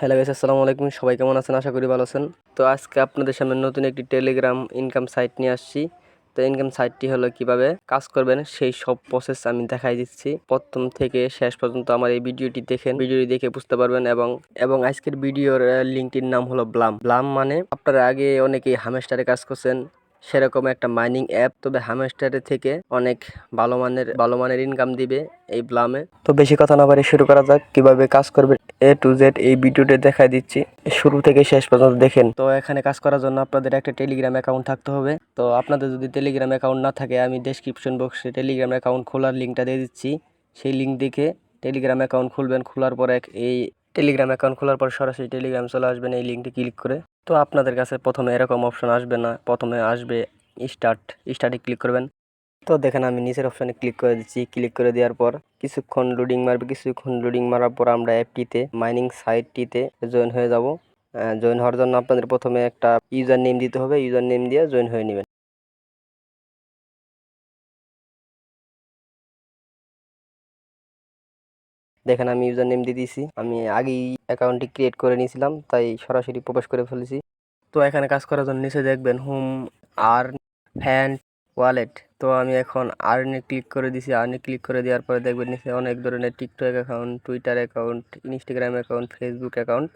Hello guys, আসসালামু আলাইকুম। সবাই কেমন আছেন? আশা করি ভালো আছেন। তো আজকে আপনাদের সামনে নতুন একটি টেলিগ্রাম ইনকাম সাইট নিয়ে আসছি। তো ইনকাম সাইটটি হলো কীভাবে কাজ করবেন, সেই সব প্রসেস আমি দেখাই দিচ্ছি। প্রথম থেকে শেষ পর্যন্ত আমার এই ভিডিওটি দেখেন। ভিডিওটি দেখে বুঝতে পারবেন এবং এবং আজকের ভিডিওর লিঙ্কটির নাম হলো ব্লাম। ব্লাম মানে আপনারা আগে অনেকেই হামেস্টারে কাজ করছেন সেরকম একটা মাইনিং অ্যাপ তবে হামেস্টারের থেকে অনেক ভালো মানের ভালো মানের ইনকাম দিবে এই ব্লামে তো বেশি কথা না বাড়ি শুরু করা যাক, কীভাবে কাজ করবে এ টু জেড এই ভিডিওতে দেখাই দিচ্ছি। শুরু থেকে শেষ পর্যন্ত দেখেন। তো এখানে কাজ করার জন্য আপনাদের একটা টেলিগ্রাম অ্যাকাউন্ট থাকতে হবে। তো আপনাদের যদি টেলিগ্রাম অ্যাকাউন্ট না থাকে, আমি ডেসক্রিপশন বক্সে টেলিগ্রাম অ্যাকাউন্ট খোলার লিঙ্কটা দিয়ে দিচ্ছি। সেই লিঙ্ক দেখে টেলিগ্রাম অ্যাকাউন্ট খুলবেন, খোলার পর এক এই টেলিগ্রাম অ্যাকাউন্ট খোলার পর সরাসরি টেলিগ্রাম চলে আসবেন, এই লিঙ্কটি ক্লিক করে। তো আপনাদের কাছে প্রথমে এরকম অপশন আসবে না, প্রথমে আসবে স্টার্ট স্টার্টে ক্লিক করবেন। তো দেখেন আমি নিচের অপশানে ক্লিক করে দিচ্ছি ক্লিক করে দেওয়ার পর কিছুক্ষণ লোডিং মারবে, কিছুক্ষণ লোডিং মারার পর আমরা অ্যাপটিতে মাইনিং সাইটটিতে জয়েন হয়ে যাব। জয়েন হওয়ার জন্য আপনাদের প্রথমে একটা ইউজার নেম দিতে হবে ইউজার নেম দিয়ে জয়েন হয়ে নেবেন। দেখেন আমি ইউজার নেম দিয়ে দিয়েছি। আমি আগেই অ্যাকাউন্টটি ক্রিয়েট করে নিয়েছিলাম, তাই সরাসরি প্রবেশ করে ফেলেছি। তো এখানে কাজ করার জন্য নিচে দেখবেন হোম আর ফ্যান ওয়ালেট তো আমি এখন আর্নে ক্লিক করে দিছি আর্নে ক্লিক করে দেওয়ার পরে দেখবেন নিচে অনেক ধরনের TikTok account Twitter account Instagram account Facebook account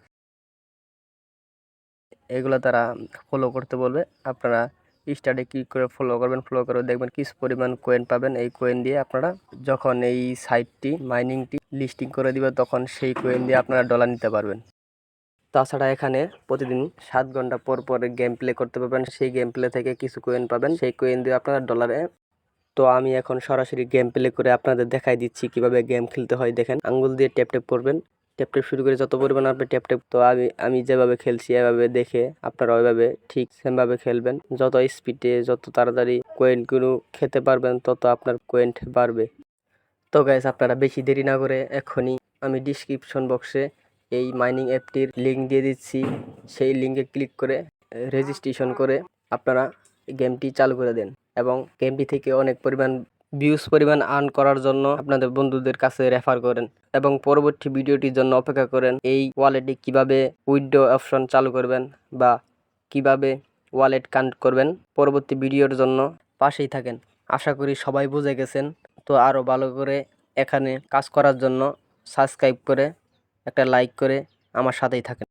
এগুলো তারা ফলো করতে বলবে। আপনারা স্টার্টে ক্লিক করে ফলো করবেন ফলো করে দেখবেন কিছু পরিমাণ কোয়েন পাবেন। এই কোয়েন দিয়ে আপনারা যখন এই সাইটটি মাইনিংটি লিস্টিং করে দিবে, তখন সেই কোয়েন দিয়ে আপনারা ডলার নিতে পারবেন। তাছাড়া এখানে প্রতিদিন সাত ঘণ্টা পর পর গেম প্লে করতে পারবেন। সেই গেম প্লে থেকে কিছু কোয়েন পাবেন। সেই কোয়েন দিয়ে আপনারা ডলারে তো আমি এখন সরাসরি গেম প্লে করে আপনাদের দেখাই দিচ্ছি কীভাবে গেম খেলতে হয়। দেখেন, আঙ্গুল দিয়ে ট্যাপ ট্যাপ করবেন। ট্যাপ ট্যাপ শুরু করে যত পরিমাণ আপনি ট্যাপ ট্যাপ তো আমি আমি যেভাবে খেলছি এভাবে দেখে আপনারা ওইভাবে ঠিক সেমভাবে খেলবেন। যত স্পিডে যত তাড়াতাড়ি কোয়েনগুলো খেতে পারবেন, তত আপনার কোয়েন্ট বাড়বে। তো গাইস আপনারা বেশি দেরি না করে এখনই আমি ডিসক্রিপশন বক্সে এই মাইনিং অ্যাপটির লিঙ্ক দিয়ে দিচ্ছি। সেই লিঙ্কে ক্লিক করে রেজিস্ট্রেশন করে আপনারা গেমটি চালু করে দেন। এবং গেমটি থেকে অনেক পরিমাণ ভিউজ পরিমাণ আর্ন করার জন্য আপনাদের বন্ধুদের কাছে রেফার করেন এবং পরবর্তী ভিডিওটির জন্য অপেক্ষা করেন এই ওয়ালেটে কীভাবে উইডো অপশন চালু করবেন বা কীভাবে ওয়ালেট কানেক্ট করবেন পরবর্তী ভিডিওর জন্য পাশেই থাকেন। আশা করি সবাই বুঝে গেছেন। তো আরও ভালো করে এখানে কাজ করার জন্য সাবস্ক্রাইব করে একটা লাইক করে আমার সাথেই থাকেন।